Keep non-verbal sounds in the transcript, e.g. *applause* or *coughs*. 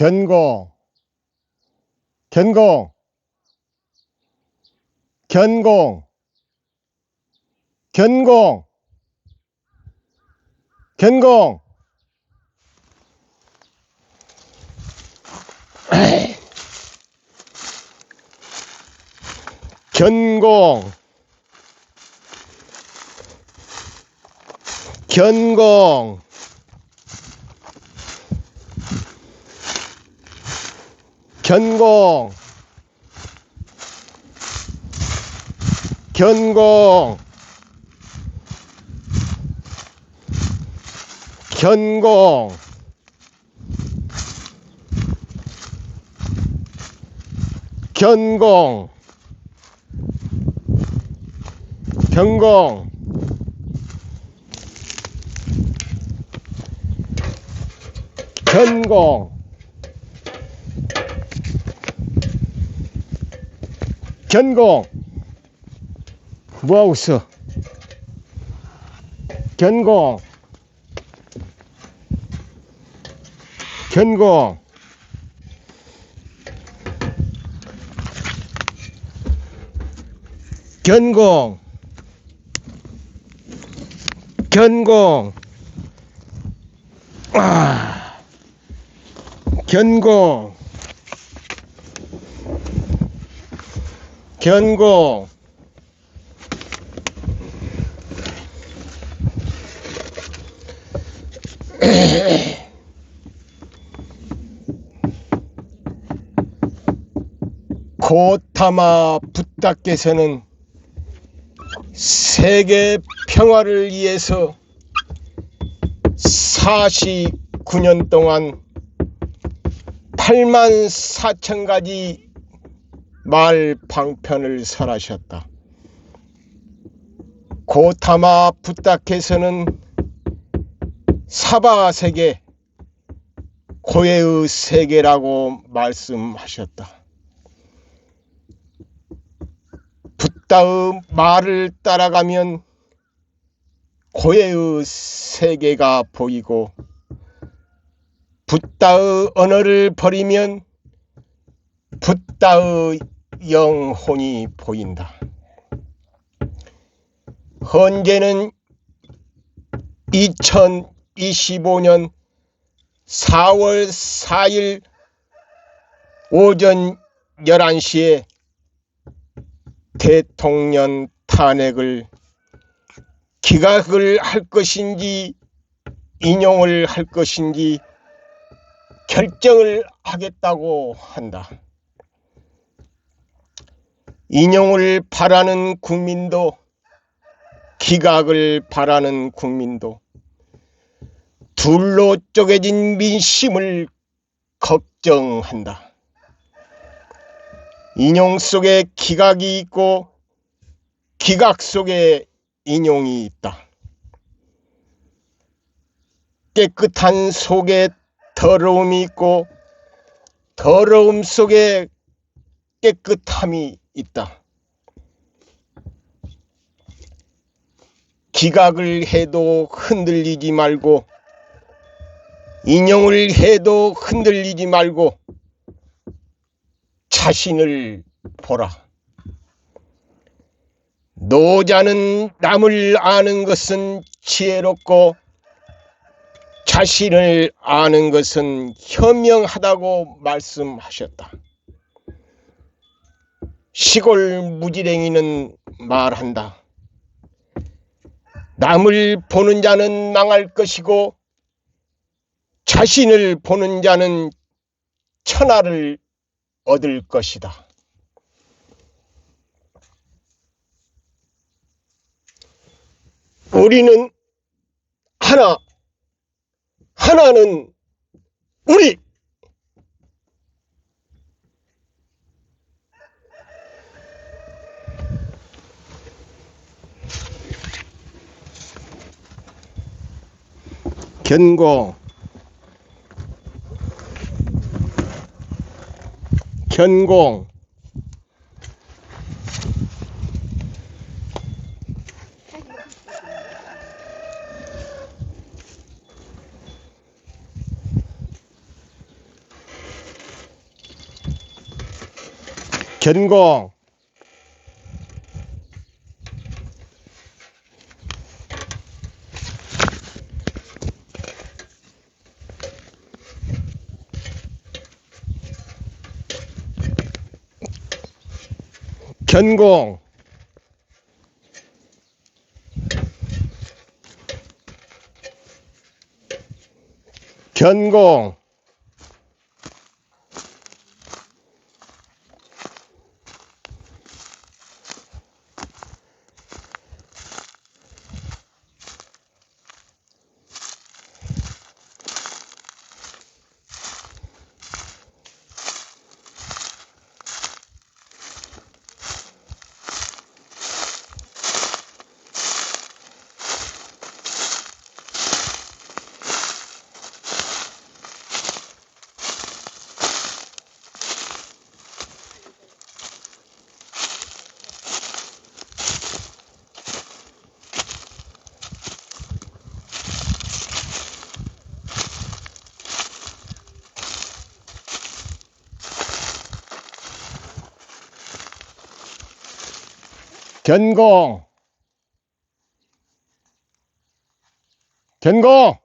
견공, 견공, 견공, 견공, 견공. 견공, 견공, 견공, 견공, 견공, 견공, 견공, 견공, 견공, 뭐하고 있어? 견공, 견공, 견공, 견공, 아, 견공, 견공, *coughs* 고타마 부다께서는 세계 평화를 위해서 49년 동안 8만 4천 가지 말 방편을 설하셨다. 고타마 부다께서는 사바 세계, 고해의 세계라고 말씀하셨다. 붓다의 말을 따라가면 고해의 세계가 보이고 붓다의 언어를 버리면 붓다의 영혼이 보인다. 현재는 2025년 4월 4일 오전 11시에 대통령 탄핵을 기각을 할 것인지 인용을 할 것인지 결정을 하겠다고 한다. 인용을 바라는 국민도 기각을 바라는 국민도 둘로 쪼개진 민심을 걱정한다. 인용 속에 기각이 있고 기각 속에 인용이 있다. 깨끗한 속에 더러움이 있고 더러움 속에 깨끗함이 있다. 기각을 해도 흔들리지 말고 인용을 해도 흔들리지 말고 자신을 보라. 노자는 남을 아는 것은 지혜롭고 자신을 아는 것은 현명하다고 말씀하셨다. 시골 무지랭이는 말한다. 남을 보는 자는 망할 것이고 자신을 보는 자는 천하를 얻을 것이다. 우리는 하나, 하나는 우리. 견고. 견공 견공 견공. 견공 견공. 견공